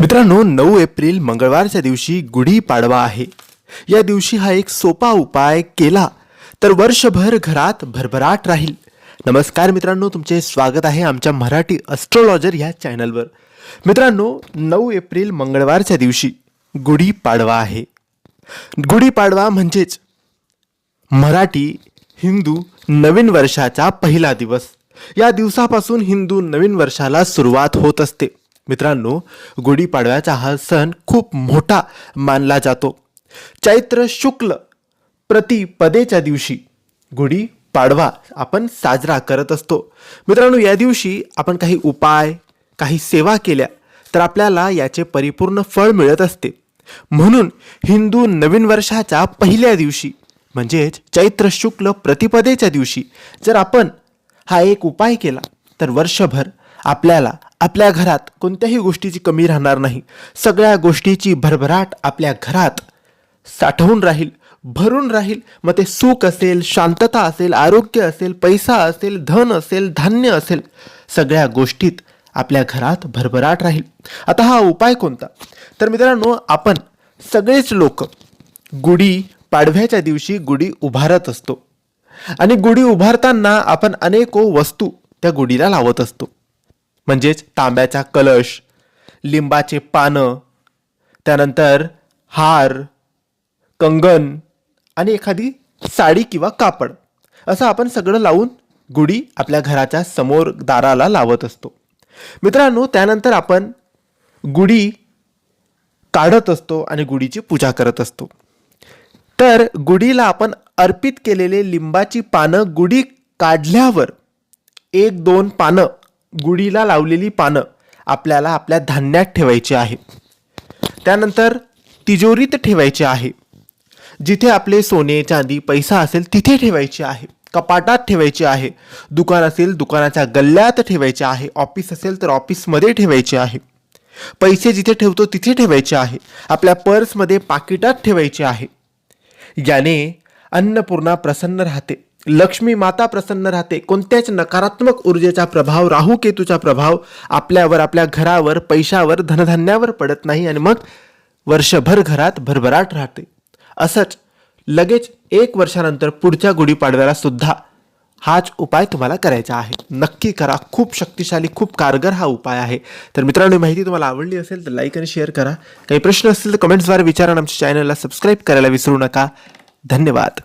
मित्रांनो नऊ एप्रिल मंगळवारच्या दिवशी गुढी पाडवा आहे. या दिवशी हा एक सोपा उपाय केला तर वर्षभर घरात भरभराट राहील. नमस्कार मित्रांनो तुमचे स्वागत आहे आमच्या मराठी अस्ट्रोलॉजर या चॅनलवर मित्रांनो नऊ एप्रिल मंगळवारच्या दिवशी गुढी पाडवा आहे. गुढी पाडवा म्हणजेच मराठी हिंदू नवीन वर्षाचा पहिला दिवस. या दिवसापासून हिंदू नवीन वर्षाला सुरुवात होत असते. मित्रांनो गुढीपाडव्याचा हा सण खूप मोठा मानला जातो. चैत्र शुक्ल प्रतिपदेच्या दिवशी गुढी पाडवा आपण साजरा करत असतो. मित्रांनो या दिवशी आपण काही उपाय काही सेवा केल्या तर आपल्याला याचे परिपूर्ण फळ मिळत असते. म्हणून हिंदू नवीन वर्षाच्या पहिल्या दिवशी म्हणजेच चैत्र शुक्ल प्रतिपदेच्या दिवशी जर आपण हा एक उपाय केला तर वर्षभर आपल्याला आपल्या घरात कोणत्याही गोष्टीची कमी राहणार नाही. सगळ्या गोष्टीची भरभराट आपल्या घरात साठवून राहील भरून राहील. मग ते सुख असेल शांतता असेल आरोग्य असेल पैसा असेल धन असेल धान्य असेल सगळ्या गोष्टीत आपल्या घरात भरभराट राहील. आता हा उपाय कोणता? तर मित्रांनो आपण सगळेच लोक गुढी पाडव्याच्या दिवशी गुढी उभारत असतो. आणि गुढी उभारताना आपण अनेको वस्तू त्या गुढीला लावत असतो. म्हणजेच तांब्याचा कलश लिंबाचे पानं त्यानंतर हार कंगन आणि एखादी साडी किंवा कापड असं आपण सगळं लावून गुढी आपल्या घराच्या समोर दाराला लावत असतो. मित्रांनो त्यानंतर आपण गुढी काढत असतो आणि गुढीची पूजा करत असतो. तर गुढीला आपण अर्पित केलेले लिंबाची पानं गुढी काढल्यावर एक दोन पानं गुढीला लावलेली पानं आपल्याला आपल्या धान्यात ठेवायची आहे. त्यानंतर तिजोरीत ठेवायचे आहे. जिथे आपले सोने चांदी पैसा असेल तिथे ठेवायचे आहे. कपाटात ठेवायचे आहे. दुकान असेल दुकानाच्या गल्ल्यात ठेवायचे आहे. ऑफिस असेल तर ऑफिसमध्ये ठेवायचे आहे. पैसे जिथे ठेवतो तिथे ठेवायचे आहे. आपल्या पर्समध्ये पाकिटात ठेवायचे आहे. याने अन्नपूर्णा प्रसन्न राहते. लक्ष्मी माता प्रसन्न राहते. कोणत्याच नकारात्मक ऊर्जेचा प्रभाव राहू केतूचा प्रभाव आपल्यावर आपल्या घरावर पैशावर धनधान्यावर पडत नाही आणि मग वर्षभर घरात भरभराट राहते. असंच लगेच एक वर्षानंतर पुढच्या गुढीपाडव्याला सुद्धा हाच उपाय तुम्हाला करायचा आहे. नक्की करा. खूप शक्तिशाली खूप कारगर हा उपाय आहे. तर मित्रांनो माहिती तुम्हाला आवडली असेल तर लाईक आणि शेअर करा. काही प्रश्न असतील तर कमेंट्सद्वारे विचारा आमच्या चॅनलला सबस्क्राईब करायला विसरू नका. धन्यवाद.